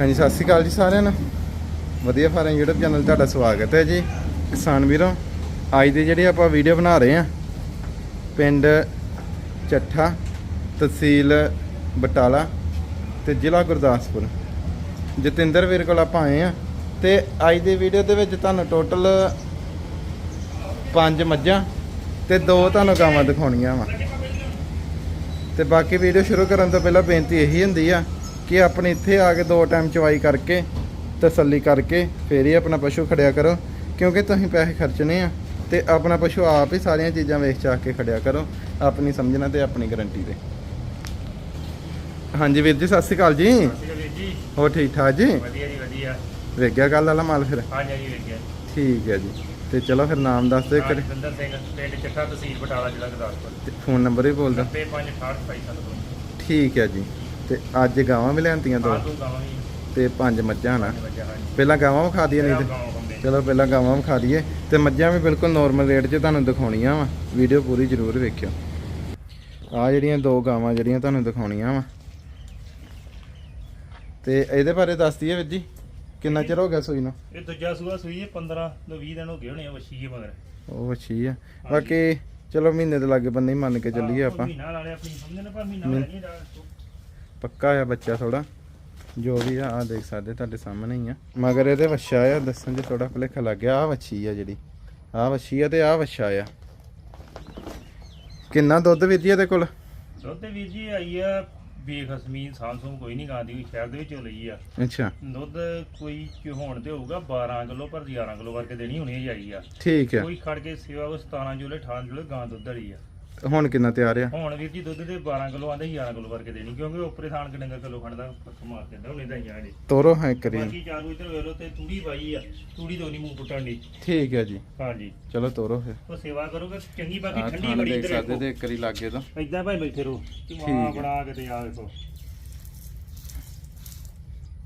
ਹਾਂਜੀ, ਸਤਿ ਸ਼੍ਰੀ ਅਕਾਲ ਜੀ ਸਾਰਿਆਂ ਨੂੰ। ਵਧੀਆ ਫਾਰਮ YouTube ਚੈਨਲ ਤੁਹਾਡਾ ਸਵਾਗਤ ਹੈ ਜੀ। ਕਿਸਾਨ ਵੀਰੋ, ਅੱਜ ਦੀ ਜਿਹੜੀ ਆਪਾਂ ਵੀਡੀਓ ਬਣਾ ਰਹੇ ਆ ਪਿੰਡ ਚੱਠਾ, ਤਹਿਸੀਲ ਬਟਾਲਾ ਤੇ ਜ਼ਿਲ੍ਹਾ ਗੁਰਦਾਸਪੁਰ। ਜਤਿੰਦਰ ਵੀਰ ਕੋਲ ਆਪਾਂ ਆਏ ਆ ਤੇ ਅੱਜ ਦੀ ਵੀਡੀਓ ਦੇ ਵਿੱਚ ਤੁਹਾਨੂੰ ਟੋਟਲ ਪੰਜ ਮੱਝਾਂ ਤੇ ਦੋ ਤੁਹਾਨੂੰ ਗਾਵਾਂ ਦਿਖਾਉਣੀਆਂ ਵਾ। ਤੇ ਬਾਕੀ ਵੀਡੀਓ ਸ਼ੁਰੂ ਕਰਨ ਤੋਂ ਪਹਿਲਾਂ ਬੇਨਤੀ ਇਹੀ ਹੁੰਦੀ ਆ ਕਿ ਆਪਣੇ ਇੱਥੇ ਆ ਕੇ ਦੋ ਟਾਈਮ ਚਵਾਈ ਕਰਕੇ ਤਸੱਲੀ ਕਰਕੇ ਫੇਰ ਹੀ ਆਪਣਾ ਪਸ਼ੂ ਖੜਿਆ ਕਰੋ ਕਿਉਂਕਿ ਤੁਸੀਂ ਪੈਸੇ ਖਰਚਣੇ ਆ ਤੇ ਆਪਣਾ ਪਸ਼ੂ ਆਪ ਹੀ ਸਾਰੀਆਂ ਚੀਜ਼ਾਂ ਵੇਖ ਚਾਹ ਕੇ ਖੜਿਆ ਕਰੋ ਆਪਣੀ ਸਮਝਣਾ ਤੇ ਆਪਣੀ ਗਾਰੰਟੀ ਤੇ। ਹਾਂਜੀ ਵੀਰ ਜੀ ਸਤਿ ਸ਼੍ਰੀ ਅਕਾਲ ਜੀ। ਜੀ। ਹੋਰ ਠੀਕ ਠਾਕ ਜੀ? ਵਧੀਆ ਜੀ ਵਧੀਆ। ਵੇਖ ਗਿਆ ਗੱਲ ਵਾਲਾ ਮਾਲ ਫਿਰ? ਜੀ ਠੀਕ ਹੈ ਜੀ। ਤੇ ਚਲੋ ਫਿਰ ਨਾਮ ਦੱਸ ਦਿਓ ਕਰੇ ਸਿੰਦਰ ਸਿੰਘ ਪਿੰਡ ਚੱਠਾ ਤਹਿਸੀਲ ਬਟਾਲਾ ਜ਼ਿਲ੍ਹਾ ਗੁਰਦਾਸਪੁਰ। ਤੇ ਫੋਨ ਨੰਬਰ ਵੀ ਬੋਲ ਦਿਓ। 9568 ਠੀਕ ਹੈ ਜੀ। ਤੇ ਅੱਜ ਗਾਵਾਂ ਵੀ ਲਿਆਂਤੀਆਂ ਦੋ। ਆ ਤੂੰ ਪੰਜ ਮੱਝਾਂ ਨਾ। ਪਹਿਲਾਂ ਗਾਵਾਂ ਵਿਖਾ ਦਈਏ ਨਹੀਂ ਤੇ ਚਲੋ ਪਹਿਲਾਂ ਗਾਵਾਂ ਵਿਖਾ ਦਈਏ। ਤੇ ਮੱਝਾਂ ਵੀ ਬਿਲਕੁਲ ਨਾਰਮਲ ਰੇਟ 'ਚ ਤੁਹਾਨੂੰ ਦਿਖਾਉਣੀਆਂ ਵਾ। ਵੀਡੀਓ ਪੂਰੀ ਜ਼ਰੂਰ ਵੇਖਿਓ। ਆ ਜਿਹੜੀਆਂ ਦੋ ਗਾਵਾਂ ਜਿਹੜੀਆਂ ਤੁਹਾਨੂੰ ਦਿਖਾਉਣੀਆਂ ਵਾ। ਤੇ ਇਹਦੇ ਬਾਰੇ ਦੱਸ ਦਈਏ ਵੀਰ ਜੀ ਕਿੰਨਾ ਚਿਰ ਹੋ ਗਿਆ ਸੂਈ ਨੂੰ? ਇਹ ਦੂਜਾ ਸੂਆ ਸੂਈ ਹੈ 15 ਤੋਂ 20 ਦਿਨ ਹੋ ਗਏ ਹੋਣੇ ਆ ਵਛੀ ਹੈ ਮਗਰ। ਉਹ ਅੱਛੀ ਆ। ਬਾਕੀ ਚਲੋ ਮਹੀਨੇ ਦੇ ਲਾਗੇ ਬੰਨੇ ਹੀ ਮੰਨ ਕੇ ਚੱਲੀਏ ਆਪਾਂ। ਮਹੀਨਾ ਲਾ ਲਿਆ ਆਪਣੀ ਸਮਝਣ ਪਰ ਮਹੀਨਾ ਮਹੀਨਾ। ਲੈ ਨਹੀਂ ਦਾ ਪੱਕਾ ਆ ਬੱਚਾ ਥੋੜਾ ਜੋ ਵੀ ਆ ਆ ਦੇਖ ਸਕਦੇ ਤੁਹਾਡੇ ਸਾਹਮਣੇ ਹੀ ਆ। ਮਗਰ ਇਹਦੇ ਵੱਛਾ ਆ ਦੱਸਣ 'ਚ ਥੋੜਾ ਭੁਲੇਖਾ ਲੱਗ ਗਿਆ। ਆ ਵੱਛੀ ਆ ਜਿਹੜੀ। ਆ ਵੱਛੀ ਆ ਤੇ ਆ ਵੱਛਾ ਆ। ਕਿੰਨਾ ਦੁੱਧ ਜੀ ਇਹਦੇ ਕੋਲ? ਦੁੱਧ ਵੀਰ ਜੀ ਆਈ ਆ ਬੇਖਸਮੀ ਸਾਂਸੂ ਕੋਈ ਨਹੀਂ ਗਾਂਦੀ ਸ਼ਹਿਰ ਦੇ ਵਿੱਚੋਂ ਲਈ ਆ। ਅੱਛਾ। ਦੁੱਧ ਕੋਈ ਕਿ ਹੋਣ ਤੇ ਹੋਊਗਾ 12 ਕਿਲੋ ਪਰ 11 ਕਿਲੋ ਕਰਕੇ ਦੇਣੀ ਹੋਣੀ ਹੈ ਆਈ ਆ। ਠੀਕ ਆ। ਕੋਈ ਖੜ ਕੇ ਸੇਵਾ ਉਹ 17 ਜੁਲੇ 18 ਜੁਲੇ ਗਾਂ ਦੁੱਧ ਵਾਲੀ ਆ। ਹੁਣ ਕਿੰਨਾ ਤਿਆਰ ਆ? ਹੁਣ ਵੀਰ ਜੀ ਦੁੱਧ ਦੇ 12 ਕਿਲੋ ਆਂਦੇ 11 ਕਿਲੋ ਕਰਕੇ ਦੇਣੀ ਕਿਉਂਕਿ ਉੱਪਰੇ ਥਾਣ ਕੇ ਡੰਗਰ ਕਿਲੋ ਖੜਦਾ ਪੱਕ ਮਾਰ ਦਿੰਦਾ ਉਹਨੇ ਦਈਆਂ ਨੇ। ਤੋਰੋ ਹੈ ਕਰੀ ਬਾਕੀ ਚਾਰੂ ਇਧਰ ਵੇਖ ਲੋ ਤੇ ਤੂੜੀ ਪਾਈ ਆ ਤੂੜੀ ਤੋਂ ਨਹੀਂ ਮੂੰਹ ਪੁੱਟਣ ਦੀ ਠੀਕ ਹੈ ਜੀ। ਹਾਂਜੀ। ਚਲੋ ਤੋਰੋ ਫਿਰ। ਉਹ ਸੇਵਾ ਕਰੋਗੇ ਚੰਗੀ ਬਾਕੀ ਠੰਡੀ ਬੜੀ ਦੇਖ ਇਧਰ ਸਕਦੇ ਤੇ ਕਰੀ ਲੱਗੇ ਤਾਂ। ਇਦਾਂ ਭਾਈ ਬੈਠੇ ਰਹੋ ਠੀਕ ਚੁਆ ਹੈ। ਬਣਾ ਕੇ ਤੇ ਆ ਦੇਖੋ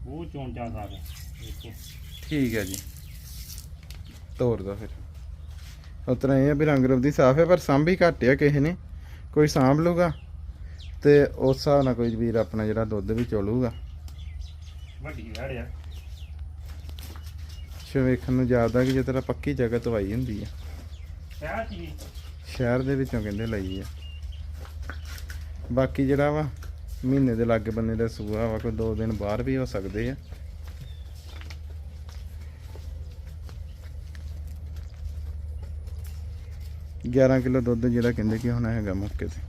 ਉਹ ਚੋਣ ਚਾਂ ਖਾ ਕੇ ਦੇਖੋ ਠੀਕ ਹੈ ਜੀ। ਤੋਰ ਦੋ ਫਿਰ। ਉਤਰਾ ਇਹ ਆ ਵੀ ਰੰਗ ਰੂਪ ਦੀ ਸਾਫ਼ ਹੈ ਪਰ ਸਾਂਭੀ ਘੱਟ ਆ ਕਿਸੇ ਨੇ। ਕੋਈ ਸਾਂਭ ਲੂਗਾ ਤੇ ਉਸ ਹਿਸਾਬ ਨਾਲ ਕੋਈ ਵੀਰ ਆਪਣਾ ਜਿਹੜਾ ਦੁੱਧ ਵੀ ਚੋਲੂਗਾ। ਵੱਡੀ ਆ। ਸ਼ੋ ਵੇਖਣ ਨੂੰ ਜਾਪਦਾ ਕਿ ਜੇ ਤੇਰਾ ਪੱਕੀ ਜਗ੍ਹਾ ਤਵਾਈ ਹੁੰਦੀ ਆ। ਸ਼ਹਿਰ ਦੇ ਵਿੱਚੋਂ ਕਹਿੰਦੇ ਲਈ ਆ। ਬਾਕੀ ਜਿਹੜਾ ਵਾ ਮਹੀਨੇ ਦੇ ਲਾਗੇ ਬੰਨੇ ਦਾ ਸੂਆ ਵਾ ਕੋਈ ਦੋ ਦਿਨ ਬਾਹਰ ਵੀ ਹੋ ਸਕਦੇ ਆ। ਗਿਆਰਾਂ ਕਿਲੋ ਦੁੱਧ ਜਿਹੜਾ ਕਹਿੰਦੇ ਕਿ ਹੋਣਾ ਹੈਗਾ ਮੌਕੇ ਤੇ।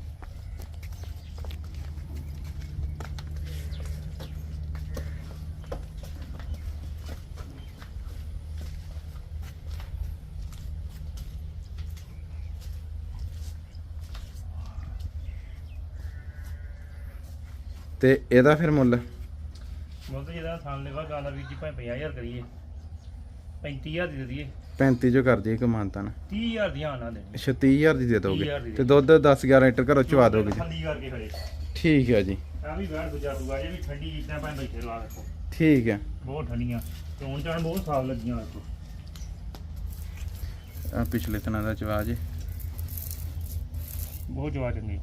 ਤੇ ਇਹਦਾ ਫਿਰ ਮੁੱਲ? ਮੁੱਲ ਤਾਂ ਜਿਹਦਾ ਥਾਂ ਲੈਵਾ ਗਾਂ ਦਾ ਜੀ, ਭਾਵੇਂ 50000 ਕਰੀਏ। 35000 ਦੀ ਦੇ ਦਈਏ। 35 ਜੋ ਕਰ ਦਈਏ ਕਮਾਨਤਾ ਨਾ 30000 ਦੀਆਂ ਆਣਾ ਦੇ 36000 ਦੀ ਦੇ ਦੋਗੇ। 30,000 ਦੀ ਤੇ ਦੁੱਧ 10 11 ਲੀਟਰ ਘਰੋਂ ਚਵਾ ਦੋਗੇ ਜੀ। ਠੰਡੀ ਕਰਕੇ ਖੜੇ। ਠੀਕ ਹੈ ਜੀ। ਆ ਵੀ ਬੈਠ ਦੂਜਾ ਦੂਗਾ ਇਹ ਵੀ ਠੰਡੀ ਇਦਾਂ ਭਾਵੇਂ ਬੈਠੇ ਲਾ ਦੇਖੋ ਠੀਕ ਹੈ ਬਹੁਤ ਠੰਡੀਆਂ। ਚੋਣ ਚਾਣ ਬਹੁਤ ਸਾਫ਼ ਲੱਗੀਆਂ ਦੇਖੋ ਆ ਪਿਛਲੇ ਤਨਾਂ ਦਾ ਚਵਾ ਜੀ। ਬਹੁਤ ਜਵਾ ਚੰਗੀ।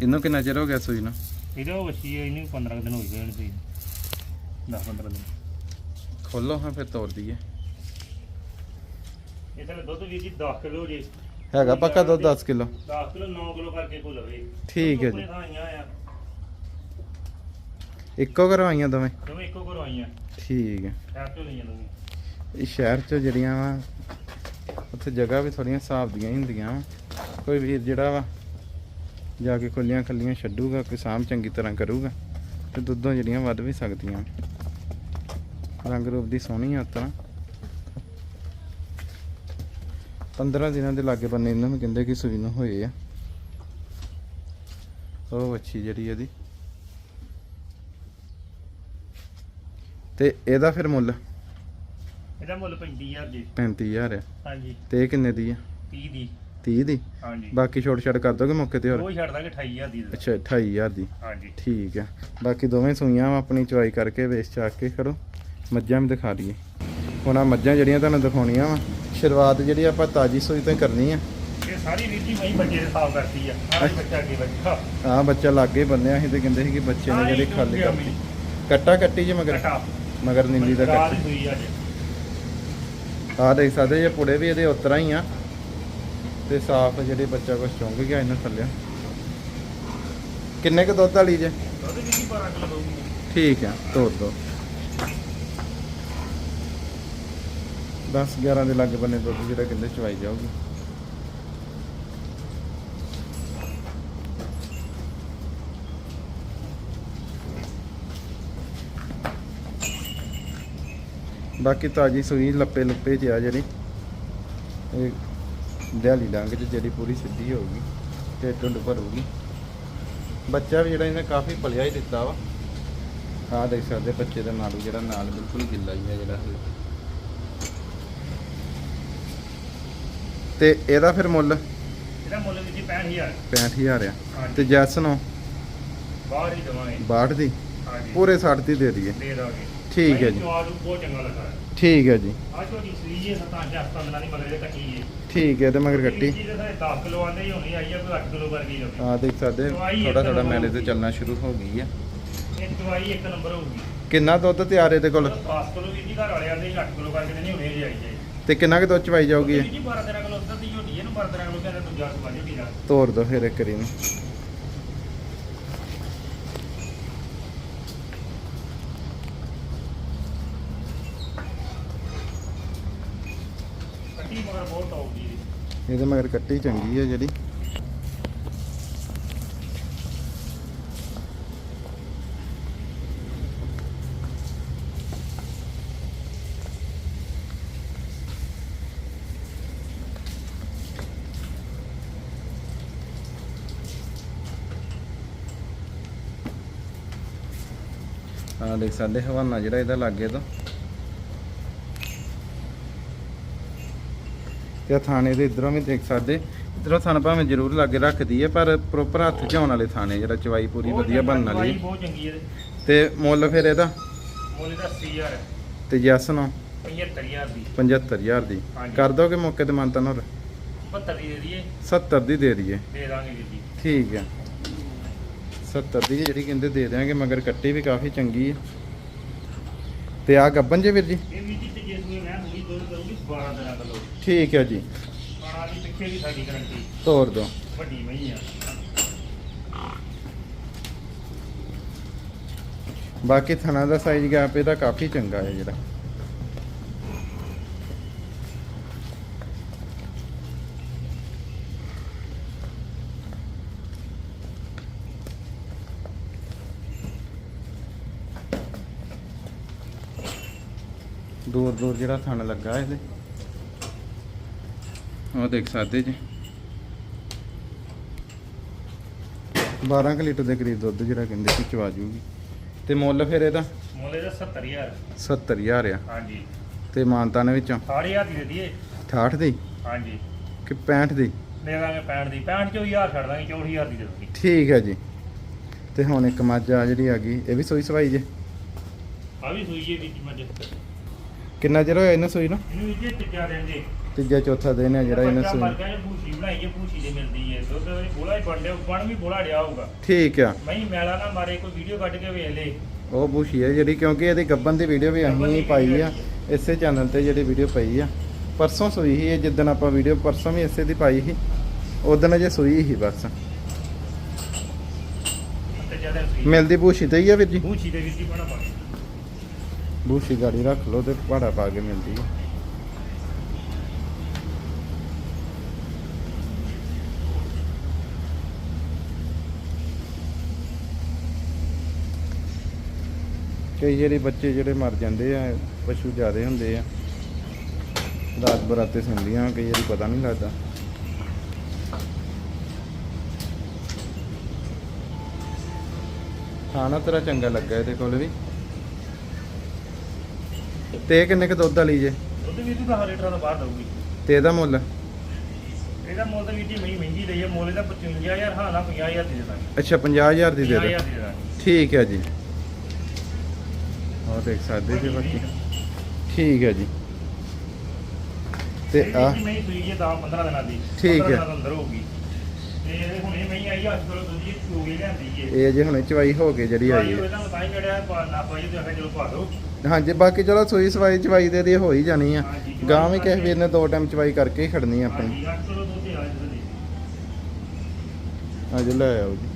ਇਹਨੂੰ ਕਿੰਨਾ ਚਿਰ ਹੋ ਗਿਆ ਸੂਈ ਨੂੰ? ਇਹਦਾ ਹੈ ਇਹਨੂੰ 15 ਕੁ ਦਿਨ ਹੋ ਗਏ ਨੇ। 10 15 ਦਿਨ। ਖੋਲੋ ਹਾਂ ਫਿਰ ਤੋੜ ਦਈਏ ਇਹ ਤਾਂ ਦੁੱਧ ਵੀਰ ਜੀ 10 ਕਿਲੋ ਜੇ। ਹੈਗਾ ਪੱਕਾ ਦੁੱਧ 10 ਕਿਲੋ। 10 ਕਿਲੋ 9 ਕਿਲੋ ਕਰਕੇ ਕੋ ਲਵੇ ਠੀਕ ਹੈ ਜੀ। ਇੱਕੋ ਕਰਵਾਈਆਂ ਦੋਵੇਂ? ਦੋਵੇਂ ਇੱਕੋ ਘਰੋਂ ਆਈਆਂ। ਠੀਕ ਹੈ। ਸ਼ਹਿਰ ਤੋਂ ਲਈਆਂ ਦੋਵੇਂ। ਇਹ ਸ਼ਹਿਰ ਚ ਜਿਹੜੀਆਂ ਵਾ ਉੱਥੇ ਜਗ੍ਹਾ ਵੀ ਥੋੜੀਆਂ ਹਿਸਾਬ ਦੀਆਂ ਹੀ ਹੁੰਦੀਆਂ ਵਾ। ਕੋਈ ਵੀਰ ਜਿਹੜਾ ਵਾ ਜਾ ਕੇ ਖੁੱਲੀਆਂ ਖੱਲੀਆਂ ਛੱਡੂਗਾ ਕੋਈ ਚੰਗੀ ਤਰ੍ਹਾਂ ਕਰੂਗਾ ਤੇ ਦੁੱਧੋਂ ਜਿਹੜੀਆਂ ਵੱਧ ਵੀ ਸਕਦੀਆਂ। ਰੰਗ ਰੂਪ ਦੀ ਸੋਹਣੀ ਆ ਉਤਰਾ 15 ਦਿਨਾਂ ਦੇ ਲਾਗੇ ਬੰਨੇ ਇਹਨਾਂ ਨੂੰ ਕਹਿੰਦੇ ਕਿ ਸੂਈ ਨੂੰ ਹੋਏ ਆ। ਉਹ ਅੱਛੀ ਜਿਹੜੀ ਇਹਦੀ। ਤੇ ਇਹਦਾ ਫਿਰ ਮੁੱਲ? ਇਹਦਾ ਮੁੱਲ 35000 ਜੀ। 35000 ਆ। ਹਾਂਜੀ। ਤੇ ਇਹ ਕਿੰਨੇ ਦੀ ਆ? 30 ਦੀ। 30 ਦੀ? ਹਾਂਜੀ। ਬਾਕੀ ਛੋਟ ਛੜ ਕਰ ਦੋਗੇ ਮੌਕੇ ਤੇ ਹੋਰ? ਉਹ ਛੱਡ ਦਾਂਗੇ 28000 ਦੀ ਅੱਛਾ 28000 ਦੀ। ਹਾਂਜੀ। ਠੀਕ ਆ। ਬਾਕੀ ਦੋਵੇਂ ਸੂਈਆਂ ਆਪਣੀ ਚੁਆਈ ਕਰਕੇ ਵੇਚ ਚਾਕ ਕੇ ਕਰੋ। ਮੱਝਾਂ ਵੀ ਦਿਖਾ ਦਈਏ। ਹੁਣ ਆ ਮੱਝਾਂ ਜਿਹੜੀਆਂ ਤੁਹਾਨੂੰ ਦਿਖਾਉਣੀਆਂ ਵਾ ਸ਼ੁਰੂਆਤ ਜਿਹੜੀ ਆਪਾਂ ਤਾਜੀ ਸੂਈ ਤੋਂ ਹੀ ਕਰਨੀ ਆ। ਇਹ ਸਾਰੀ ਜੀ ਮਈ ਬੱਚੇ ਦੇ ਸਾਫ਼ ਕਰਤੀ ਆ। ਆਹ ਬੱਚਾ ਅੱਗੇ ਬੱਚਾ ਆ ਬੱਚਾ ਲਾਗੇ ਬੰਨਿਆ ਸੀ ਤੇ ਕਹਿੰਦੇ ਸੀ ਕਿ ਬੱਚੇ ਨੇ ਜਿਹੜੀ ਖਾਲੀ ਕਰਤੀ। ਕੱਟਾ ਕੱਟੀ ਜੇ ਮਗਰ? ਮਗਰ ਨੀਲੀ ਦਾ ਰਾਤ ਕੱਟੀ। ਆ ਦੇਖ ਸਕਦੇ ਜੇ ਪੁੜੇ ਵੀ ਇਹਦੇ ਉਤਰਾ ਹੀ ਆ। ਤੇ ਸਾਫ਼ ਜਿਹੜੇ ਬੱਚਾ ਕੁਛ ਚੁੰਗ ਗਿਆ ਇਹਨਾਂ ਥੱਲੇ। ਕਿੰਨੇ ਕ ਦੁੱਧ ਵਾਲੀ ਜੇ? ਦੁੱਧ ਵੀ 12 ਕਿਲੋ ਦਊਗੀ। ਠੀਕ ਆ ਤੋੜ ਦੋ। 10 11 ਦੇ ਲੱਗ ਬੰਨੇ ਦੁੱਧ ਜਿਹੜਾ ਕਹਿੰਦੇ ਚਵਾਈ ਜਾਊਗੀ। ਬਾਕੀ ਤਾਜੀ ਸੂਈ ਲੱਪੇ ਲੁੱਪੇ ਚ ਆ ਜਿਹੜੀ। ਇਹ ਦਿਹਾਲੀ ਡੰਗ ਚ ਜਿਹੜੀ ਪੂਰੀ ਸਿੱਧੀ ਹੋਊਗੀ ਤੇ ਟੁੰਡ ਭਰੂਗੀ। ਬੱਚਾ ਵੀ ਜਿਹੜਾ ਇਹਨੇ ਕਾਫੀ ਪਲਿਆ ਹੀ ਦਿੱਤਾ ਵਾ। ਆਹ ਦੇਖ ਸਕਦੇ ਬੱਚੇ ਦਾ ਨਾਲੂ ਜਿਹੜਾ ਨਾਲ ਬਿਲਕੁਲ ਗਿੱਲਾ ਹੀ ਹੈ ਜਿਹੜਾ ਤੇ ਇਹਦਾ ਫਿਰ ਮੁੱਲ? ਇਹਦਾ ਮੁੱਲ ਵੀ ਜੀ 65000 65000 ਆ। ਤੇ ਜੈਸ ਨੂੰ? ਬਾਹਰ ਹੀ ਦਵਾਂਗੇ। 62 ਦੀ? ਪੂਰੇ 60 ਦੀ ਦੇ ਦਈਏ। ਦੇ ਦਾਂਗੇ। ਠੀਕ ਹੈ ਜੀ। ਜਵਾਬ ਬਹੁਤ ਚੰਗਾ ਲੱਗਾ। ਠੀਕ ਹੈ ਜੀ। ਆ ਛੋਟੀ ਹੈ ਸਤਾਂ ਜਾਂ ਸਤਾਂ ਦਿਨਾਂ ਦੀ ਮਗਰ ਦੇ ਕੱਟੀ ਹੈ। ਠੀਕ ਹੈ ਤੇ ਮਗਰ ਕੱਟੀ। ਜੀ ਦੇ 10 ਕਿਲੋ ਆਂਦੇ ਹੀ ਹੋਣੀ ਆਈ ਆ ਕੋਈ 8 ਕਿਲੋ ਵਰਗੀ ਲੱਗੀ ਆਹ ਦੇਖ ਸਕਦੇ ਥੋੜਾ ਥੋੜਾ ਮੈਲੇ ਤੇ ਚੱਲਣਾ ਸ਼ੁਰੂ ਹੋ ਗਈ ਆ। ਇਹ ਦਵਾਈ ਇੱਕ ਨੰਬਰ ਹੋਊਗੀ। ਕਿੰਨਾ ਦੁੱਧ ਤਿਆਰ ਇਹਦੇ ਕੋਲ? 10 ਕਿਲੋ ਵੀ ਜੀ ਘਰ ਵਾਲੇ ਆਂਦੇ 8 ਕਿਲੋ ਕਰਕੇ ਨਹੀਂ ਹੋਣੇ ਜੇ ਆਈ ਜੇ ਤੇ ਕਿੰਨਾ ਕੁ ਦੁੱਧ ਚਵਾਈ ਜਾਊਗੀ? ਇਹ? ਜੀ 12 13 ਕਿਲੋ ਉੱਧਰ ਦੀ ਝੋਟੀ ਇਹਨੂੰ 12 13 ਕਿਲੋ ਕਹਿੰਦਾ ਦੂਜਾ ਸਮਾਂ ਝੋਟੀ ਦਾ ਤੋੜ ਦੋ ਫਿਰ ਇੱਕ ਰੀ ਨੂੰ ਕੱਟੀ ਮਗਰ ਬਹੁਤ ਆਉਗੀ ਜੀ ਇਹਦੇ ਮਗਰ ਕੱਟੀ ਚੰਗੀ ਹੈ ਜਿਹੜੀ। ਆ ਦੇਖ ਸਕਦੇ ਹਵਾਨਾ ਜਿਹੜਾ ਇਹਦਾ ਲੱਗੇ ਤੋਂ। ਤੇ ਥਾਣੇ ਦੇ ਇਧਰੋਂ ਵੀ ਦੇਖ ਸਕਦੇ। ਇਧਰੋਂ ਥਾਣ ਭਾਵੇਂ ਜ਼ਰੂਰ ਲਾਗੇ ਰੱਖਦੀ ਹੈ ਪਰ ਪ੍ਰੋਪਰ ਹੱਥ ਝਾਉਣ ਵਾਲੇ ਥਾਣੇ ਜਿਹੜਾ ਚਵਾਈ ਪੂਰੀ ਵਧੀਆ ਬਣਨ ਵਾਲੀ। ਬਹੁਤ ਚੰਗੀ ਤੇ ਮੁੱਲ ਫਿਰ ਇਹਦਾ? ਮੁੱਲ ਦਾ 80000 ਤੇ ਜੈਸ ਨੂੰ? 75000 ਦੀ। 75000 ਦੀ। ਕਰ ਦੋਗੇ ਮੌਕੇ ਤੇ ਮੰਨਤਾ ਹੋਰ 72 ਦੀ ਦੇ ਦਈਏ। 70 ਦੀ ਦੇ ਦਈਏ। ਦੇ ਦਾਂਗੇ ਜੀ। ਠੀਕ ਹੈ। 70 ਦੀ ਜਿਹੜੀ ਕਹਿੰਦੇ ਦੇ ਦਿਆਂਗੇ ਮਗਰ ਕੱਟੀ ਵੀ ਕਾਫੀ ਚੰਗੀ ਹੈ ਤੇ ਆ ਗੱਬਨ ਜੇ ਵੀਰ ਜੀ? ਇਹ ਵੀ ਜੀ ਤੇ ਜੇ ਸੂਏ ਮੈਂ ਹੁਣੀ ਦੁੱਧ ਦਊਗੀ 12 ਦਿਨਾਂ ਕਿਲੋ ਠੀਕ ਹੈ ਜੀ। ਖਾਣਾ ਦੀ ਪਿੱਛੇ ਵੀ ਸਾਡੀ ਗਰੰਟੀ ਤੋੜ ਦੋ। ਵੱਡੀ ਮਈ ਆ। ਬਾਕੀ ਥਣਾ ਦਾ ਸਾਈਜ਼ ਗੈਪ ਇਹਦਾ ਕਾਫੀ ਚੰਗਾ ਹੈ ਜਿਹੜਾ। ਦੂਰ ਦੂਰ ਜਿਹੜਾ ਥਣ ਲੱਗਾ ਇਹਦੇ। ਉਹ ਦੇਖ ਸਕਦੇ ਜੀ। 12 ਕੁ ਲੀਟਰ ਦੇ ਕਰੀਬ ਦੁੱਧ ਜਿਹੜਾ ਕਹਿੰਦੇ ਕਿ ਚਵਾ ਜੂਗੀ। ਤੇ ਮੁੱਲ ਫਿਰ ਇਹਦਾ? ਮੁੱਲ ਇਹਦਾ 70000 70000 ਆ। ਹਾਂਜੀ। ਤੇ ਮਾਨਤਾਨ ਵਿੱਚੋਂ? 8000 ਦੀ ਦੇ ਦਈਏ। 68 ਦੀ? ਹਾਂਜੀ। ਕਿ 65 ਦੀ? ਦੇ ਦਾਂਗੇ 65 ਦੀ। 65 ਚੋਂ 1000 ਛੱਡ ਦਾਂਗੇ 24000 ਦੀ ਦੇ ਦੂੰਗੀ ਠੀਕ ਹੈ ਜੀ। ਤੇ ਹੁਣ ਇੱਕ ਮੱਝ ਆ ਜਿਹੜੀ ਆ ਗਈ ਇਹ ਵੀ ਸੂਈ ਸਵਾਈ ਜੇ? ਆ ਵੀ ਸੂਈ ਹੈ ਵਿੱਚ ਮੱਝ। ਕਿੰਨਾ ਚਿਰ ਹੋਇਆ ਇਹਨੂੰ ਸੂਈ ਨੂੰ? ਇਹਨੂੰ ਤੀਜਾ ਚੌਥਾ ਦਿਨ ਹੈ ਜਿਹੜਾ ਇਹਨੂੰ ਸੂਈ। ਮਰਗਾ ਜੇ ਭੂਸੀ ਬਣਾਈ ਹੈ ਭੂਸੀ ਦੇ ਮਿਲਦੀ ਹੈ। ਦੁੱਧ ਵੀ ਬੋਲਾ ਹੀ ਬਣਦੇ ਬਣ ਵੀ ਬੋਲਾ ਡਿਆ ਹੋਊਗਾ। ਠੀਕ ਆ। ਮੈਂ ਮੈਲਾ ਨਾ ਮਾਰੇ ਕੋਈ ਵੀਡੀਓ ਕੱਢ ਕੇ ਵੇਖ ਲੇ। ਉਹ ਬੂਸ਼ੀ ਹੈ ਜਿਹੜੀ ਕਿਉਂਕਿ ਇਹਦੀ ਗੱਬਨ ਦੀ ਵੀਡੀਓ ਵੀ ਗੱਭਣ ਦੀ ਅਸੀਂ ਪਾਈ ਆ। ਇਸੇ ਚੈਨਲ ਤੇ ਜਿਹੜੀ ਵੀਡੀਓ ਪਈ ਆ। ਪਰਸੋਂ ਸੂਈ ਸੀ ਇਹ ਜਿੱਦਣ ਆਪਾਂ ਵੀਡੀਓ ਪਰਸੋਂ ਵੀ ਇਸੇ ਦੀ ਪਾਈ ਸੀ। ਉਦੋਂ ਅਜੇ ਸੂਈ ਸੀ ਬਸ। ਮਿਲਦੀ ਬੂਸ਼ੀ ਤੇ ਹੀ ਆ ਵੀਰ ਜੀ। ਭੂਸੀ ਦੇ ਵਿੱਚ ਹੀ ਬਣਾ ਪਾਣੀ ਬੂਸ਼ੀ ਗਾੜੀ ਰੱਖ ਲਓ ਤੇ ਪਹਾੜਾ ਪਾ ਕੇ ਮਿਲਦੀ ਹੈ ਕਈ ਜਿਹੜੇ ਬੱਚੇ ਜਿਹੜੇ ਮਰ ਜਾਂਦੇ ਆ, ਪਸ਼ੂ ਜ਼ਿਆਦੇ ਹੁੰਦੇ ਆ। ਰਾਤ ਬਰਾਤੇ ਸੁਣਦੀਆਂ ਕਈ ਵਾਰੀ ਪਤਾ ਨਹੀਂ ਲੱਗਦਾ। ਖਾਣਾ ਤੇਰਾ ਚੰਗਾ ਲੱਗਾ ਇਹਦੇ ਕੋਲ ਵੀ। ਤੇ ਇਹ ਕਿੰਨੇ ਕ ਦੁੱਧ ਵਾਲੀ ਜੇ? ਦੁੱਧ ਵੀ ਤੂੰ 10 ਲੀਟਰ ਦਾ ਬਾਹਰ ਦਊਗੀ। ਤੇ ਇਹਦਾ ਮੁੱਲ? ਇਹਦਾ ਮੁੱਲ ਤਾਂ ਵੀਰ ਜੀ ਮਹੀਂ ਮਹਿੰਗੀ ਲਈ ਹੈ ਮੁੱਲ ਇਹਦਾ 55000 ਹਾਂ ਨਾ 50000 ਦੀ ਦੇ ਦਾਂਗੇ। ਅੱਛਾ 50000 ਦੀ ਦੇ ਦੇ 50000 ਦੀ ਦੇ ਦਾਂਗੇ। ਠੀਕ ਹੈ ਜੀ। ਉਹ ਦੇਖ ਸਕਦੇ ਜੀ ਬਾਕੀ। ਠੀਕ ਹੈ ਜੀ। ਤੇ ਆ ਮੈਂ ਸੂਈ ਜੇ 10 15 ਦਿਨਾਂ ਦੀ। ਠੀਕ 15 ਹੈ। ਦੇ ਅੰਦਰ ਹੋਊਗੀ। ਤੇ ਇਹ ਹੁਣੇ ਮੈਂ ਆਈ ਹੱਥ ਕੋਲ ਦੂਜੀ ਚੂਗੀ ਲਿਆਂਦੀ ਏ। ਇਹ ਜੇ ਹੁਣੇ ਚਵਾਈ ਹੋ ਕੇ ਜਿਹੜੀ ਆਈ ਹੈ। ਇਹਦਾ ਤਾਂ ਹੀ ਜਿਹੜਾ ਪਾਣਾ ਪਾਈ ਤੇ ਆਖਿਆ ਚਲੋ ਪਾ ਦੋ ਹਾਂਜੀ ਬਾਕੀ ਚਲੋ ਸੂਈ ਸਵਾਈ ਚਵਾਈ ਦੇ ਦੀ ਹੋ ਹੀ ਜਾਣੀ ਆ। ਹਾਂਜੀ, ਗਾਂ ਵੀ ਕਿਸੇ ਵੀਰ ਨੇ ਦੋ ਟਾਈਮ ਚਵਾਈ ਕਰਕੇ ਹੀ ਖੜਨੀ ਆ ਆਪਣੀ। ਅੱਜ ਲੈ ਆਓ ਜੀ।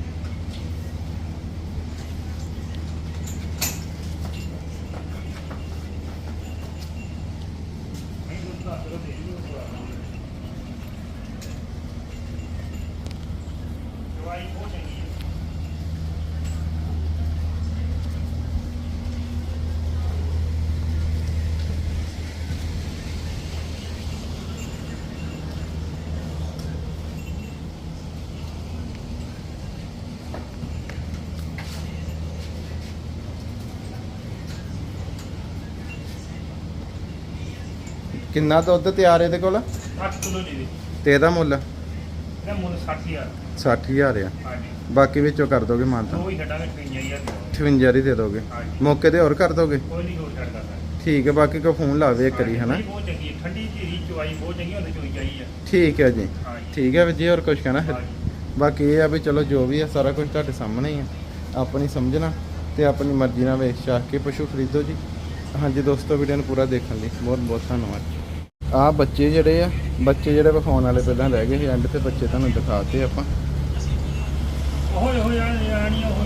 ਨਹੀਂ ਦੁੱਧ ਦਾ ਕਿਲੋ ਦੇ ਦਿਓ ਦਵਾਈ ਬਹੁਤ ਚੰਗੀ ਹੈ ਕਿੰਨਾ ਦੁੱਧ ਤਿਆਰ ਇਹਦੇ ਕੋਲ? 8 ਕਿਲੋ ਦੇ ਦੇ। ਤੇ ਇਹਦਾ ਮੁੱਲ? ਇਹਦਾ ਮੁੱਲ 60000 60000 ਆ। ਹਾਂਜੀ। ਬਾਕੀ ਵਿੱਚੋਂ ਕਰ ਦੋਗੇ ਮਾਨਤਾ ਉਹ ਹੀ ਛੱਡਾਂਗੇ 55000 ਦੀ 58 ਹੀ ਦੇ ਦੋਗੇ। ਹਾਂਜੀ। ਮੌਕੇ ਤੇ ਹੋਰ ਕਰ ਦੋਗੇ? ਕੋਈ ਨਹੀਂ ਹੋਰ ਛੱਡ ਕਰਦਾ ਠੀਕ ਹੈ ਬਾਕੀ ਕੋ ਫੋਨ ਲਾਵੇ ਇੱਕ ਵਾਰੀ ਹਨਾ? ਬਹੁਤ ਚੰਗੀ ਹੈ। ਠੰਡੀ ਧੀਰੀ ਚਵਾਈ ਬਹੁਤ ਚੰਗੀ ਹੁੰਦੀ ਚੋਈ ਚਾਹੀ ਹੈ ਠੀਕ ਹੈ ਜੀ। ਹਾਂਜੀ। ਠੀਕ ਹੈ ਵੀ ਜੀ ਹੋਰ ਕੁਝ ਕਹਿਣਾ ਹਾਂਜੀ। ਬਾਕੀ ਇਹ ਆ ਵੀ ਚਲੋ ਜੋ ਵੀ ਆ ਸਾਰਾ ਕੁਝ ਤੁਹਾਡੇ ਸਾਹਮਣੇ ਹੀ ਆ। ਆਪਣੀ ਸਮਝਣਾ ਤੇ ਆਪਣੀ ਮਰਜ਼ੀ ਨਾਲ ਵੇਚ ਚਾਹ ਕੇ ਪਸ਼ੂ ਖਰੀਦੋ ਜੀ। ਹਾਂਜੀ ਦੋਸਤੋ ਵੀਡੀਓ ਨੂੰ ਪੂਰਾ ਦੇਖਣ ਲਈ ਬਹੁਤ ਬਹੁਤ ਧੰਨਵਾਦ ਆ ਬੱਚੇ ਜਿਹੜੇ ਆ, ਬੱਚੇ ਜਿਹੜੇ ਵਿਖਾਉਣ ਵਾਲੇ ਪਹਿਲਾਂ ਰਹਿ ਗਏ ਸੀ, ਐਂਡ ਤੇ ਬੱਚੇ ਤੁਹਾਨੂੰ ਦਿਖਾਤੇ ਆਪਾਂ। ਓਏ ਹੋਏ ਆਣੀ ਓਏ